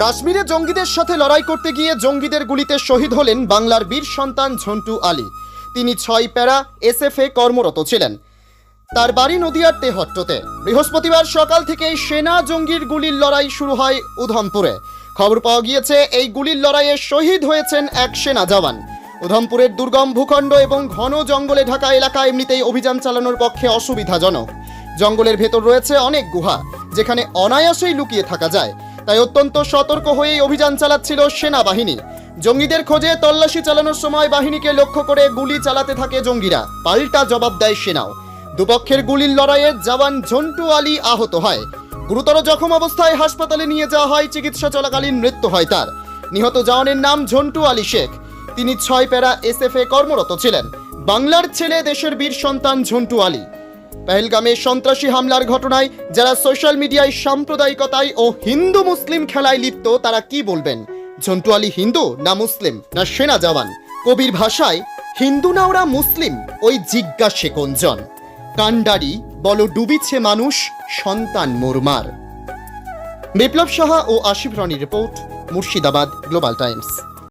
কাশ্মীরে জঙ্গিদের সাথে লড়াই করতে গিয়ে জঙ্গিদের গুলিতে শহীদ হলেন বাংলার বীর সন্তান ঝন্টু আলী। তিনি ছয় প্যারা এসএফে কর্মরত ছিলেন। তার বাড়ি নদিয়ার তেহট্টতে। বৃহস্পতিবার সকাল থেকেই সেনা জঙ্গির গুলির লড়াই শুরু হয় উধমপুরে। খবর পাওয়া গিয়েছে, এই গুলির লড়াইয়ে শহীদ হয়েছেন এক সেনা জওয়ান। উধমপুরের দুর্গম ভূখণ্ড এবং ঘন জঙ্গলে ঢাকা এলাকা এমনিতেই অভিযান চালানোর পক্ষে অসুবিধাজনক। জঙ্গলের ভেতর রয়েছে অনেক গুহা, যেখানে অনায়াসেই লুকিয়ে থাকা যায়। তাই অত্যন্ত সতর্ক হয়েই অভিযান চালাচ্ছিল সেনাবাহিনী। জঙ্গিদের খোঁজে তল্লাশি চালানোর সময় বাহিনীকে লক্ষ্য করে গুলি চালাতে থাকে জঙ্গিরা। পাল্টা জবাব দেয় সেনাও। দুপক্ষের গুলির লড়াইয়ে জওয়ান ঝন্টু আলী আহত হয়। গুরুতর জখম অবস্থায় হাসপাতালে নিয়ে যাওয়া হয়, চিকিৎসা চলাকালীন মৃত্যু হয় তার। নিহত জওয়ানের নাম ঝন্টু আলী শেখ। তিনি ছয় প্যারা এসএফে কর্মরত ছিলেন। বাংলার ছেলে দেশের বীর সন্তান ঝন্টু আলী। পেহেলগামে সন্ত্রাসী হামলার ঘটনায় যারা সোশ্যাল মিডিয়ায় সাম্প্রদায়িকতায় ও হিন্দু মুসলিম খেলায় লিপ্ত, তারা কি বলবেন? ঝন্টু আলী হিন্দু না মুসলিম না সেনা জওয়ান? কবির ভাষায়, হিন্দু না ওরা মুসলিম? ওই জিজ্ঞাসে কোনজন? কান্ডারি, বলো ডুবিছে মানুষ, সন্তান মোরমার। বিপ্লব সাহা ও Ashif Roni report, Murshidabad, Global Times.